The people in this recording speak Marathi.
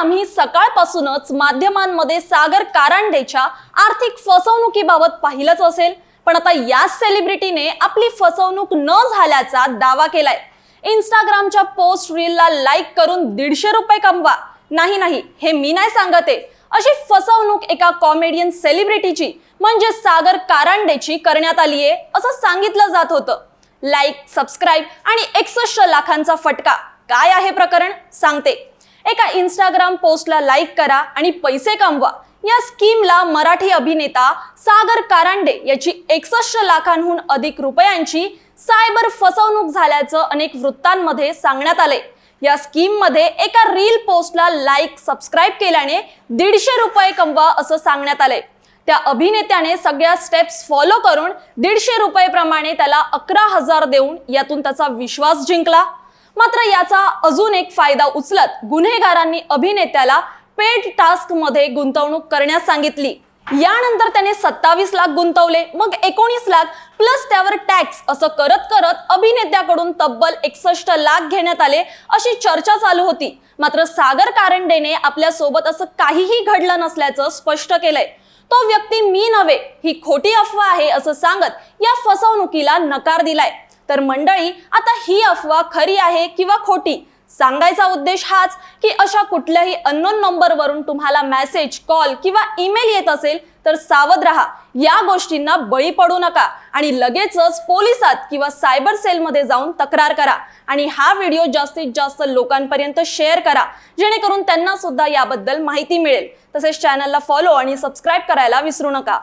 आम्ही सकाळपासूनच माध्यमांमध्ये सागर कारांडेच्या आर्थिक फसवणुकीबाबत पाहिलंच असेल. पण आता याच सेलिब्रिटीने आपली फसवणूक न झाल्याचा दावा केलाय. इंस्टाग्रामच्या पोस्ट रीलला लाईक करून दीडशे रुपये कमवा. नाही नाही हे मी नाही सांगते. अशी फसवणूक एका कॉमेडियन सेलिब्रिटीची म्हणजे सागर कारांडेची करण्यात आली आहे असं सांगितलं जात होतं. लाईक सबस्क्राईब आणि एकसष्ट लाखांचा फटका. काय आहे प्रकरण? सांगते. एका इंस्टाग्राम पोस्टला लाईक करा आणि पैसे कमवा. या स्कीमला मराठी अभिनेता सागर कारांडे याची एकसष्ट लाखांहून अधिक रुपयांची सायबर फसवणूक झाल्याचं अनेक वृत्तांमध्ये सांगण्यात आले या स्कीममध्ये एका रील पोस्टला लाईक सबस्क्राईब केल्याने दीडशे रुपये कमवा असं सांगण्यात आले त्या अभिनेत्याने सगळ्या स्टेप्स फॉलो करून दीडशे रुपये प्रमाणे त्याला अकरा हजार देऊन यातून त्याचा विश्वास जिंकला. मात्र याचा अजून एक फायदा उचलत गुन्हेगारांनी अभिनेत्याला पेड टास्कमध्ये गुंतवणूक करण्यास सांगितली. यानंतर त्याने सत्तावीस लाख गुंतवले मग एकोणीस लाख प्लस त्यावर टॅक्स असं करत करत अभिनेत्याकडून तब्बल एकसष्ट लाख घेण्यात आले अशी चर्चा चालू होती. मात्र सागर कारंडेने आपल्यासोबत असं काहीही घडलं नसल्याचं स्पष्ट केलंय. तो व्यक्ती मी नव्हे ही खोटी अफवा आहे असं सांगत या फसवणुकीला नकार दिलाय. तर मंडळी आता ही अफवा खरी आहे किंवा खोटी? सांगायचा उद्देश हाच की अशा कुठल्याही अननोन नंबरवरून तुम्हाला मेसेज कॉल किंवा ईमेल येत असेल तर सावध राहा. या गोष्टींना बळी पडू नका आणि लगेचच पोलिसात किंवा सायबर सेलमध्ये जाऊन तक्रार करा आणि हा व्हिडिओ जास्तीत जास्त लोकांपर्यंत शेअर करा. जेणेकरून त्यांना सुद्धा याबद्दल माहिती मिळेल. तसेच चॅनलला फॉलो आणि सबस्क्राईब करायला विसरू नका.